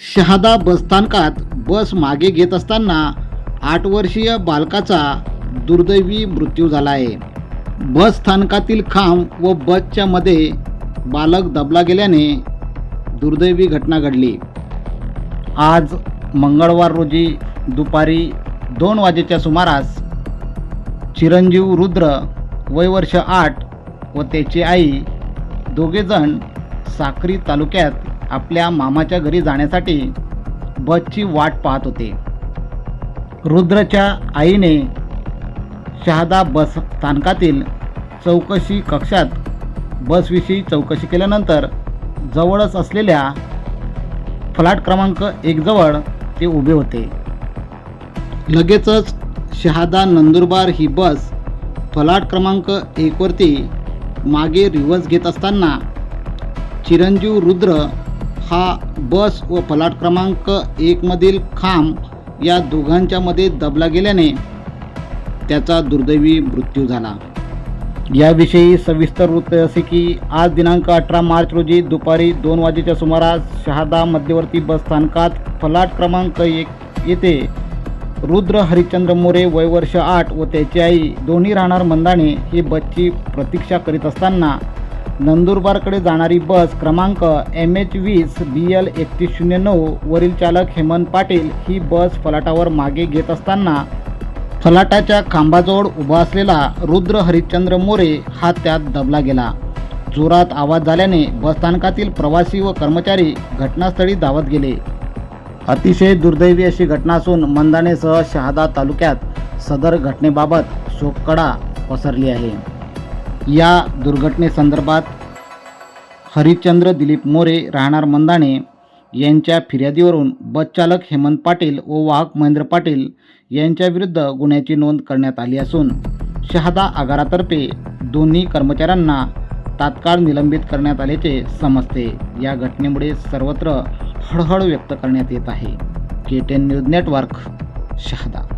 शहादा बसस्थानकात बस मागे घेत असताना आठ वर्षीय बालकाचा दुर्दैवी मृत्यू झाला आहे बस स्थानकातील खांब व बसच्या मध्ये बालक दबला गेल्याने दुर्दैवी घटना घडली. आज मंगळवार रोजी दुपारी दोन वाजेच्या सुमारास चिरंजीव रुद्र वय वर्ष आठ व त्याची आई दोघेजण साक्री तालुक्यात आपल्या मामाच्या घरी जाण्यासाठी बसची वाट पाहत होते. रुद्रच्या आईने शहादा बस स्थानकातील चौकशी कक्षात बसविषयी चौकशी केल्यानंतर जवळच असलेल्या फ्लॅट क्रमांक एकजवळ ते उभे होते. लगेचच शहादा नंदुरबार ही बस फलाट क्रमांक एकवरती मागे रिवर्स घेत असताना चिरंजीव रुद्र हा बस व फलाट क्रमांक एकमधील खांब या दोघांच्यामध्ये दबला गेल्याने त्याचा दुर्दैवी मृत्यू झाला. याविषयी सविस्तर वृत्त असे की आज दिनांक अठरा मार्च रोजी दुपारी दोन वाजेच्या सुमारास शहादा मध्यवर्ती बस स्थानकात फलाट क्रमांक एक येथे रुद्र हरिश्चंद्र मोरे वयवर्ष आठ व त्याची आई दोन्ही राहणार मंदाणे ही बसची प्रतीक्षा करीत असताना नंदुरबारकडे जाणारी बस क्रमांक एम एच वीस बी एल एकतीस शून्य नऊ वरील चालक हेमंत पाटील ही बस फलाटावर मागे घेत असताना फलाटाच्या खांबाजवळ उभा असलेला रुद्र हरिश्चंद्र मोरे हा त्यात दबला गेला. जोरात आवाज झाल्याने बसस्थानकातील प्रवासी व कर्मचारी घटनास्थळी धावत गेले. अतिशय दुर्दैवी अशी घटना असून मंदाणेसह शहादा तालुक्यात सदर घटनेबाबत शोककडा पसरली आहे. या दुर्घटनेसंदर्भात हरिश्चंद्र दिलीप मोरे राहणार मंदाणे यांच्या फिर्यादीवरून बसचालक हेमंत पाटील व वाहक महेंद्र पाटील यांच्याविरुद्ध गुन्ह्याची नोंद करण्यात आली असून शहादा आगारातर्फे दोन्ही कर्मचाऱ्यांना तात्काळ निलंबित करण्यात आल्याचे समजते. या घटनेमुळे सर्वत्र हळहळ व्यक्त करण्यात येत आहे. K ten news network Shahada.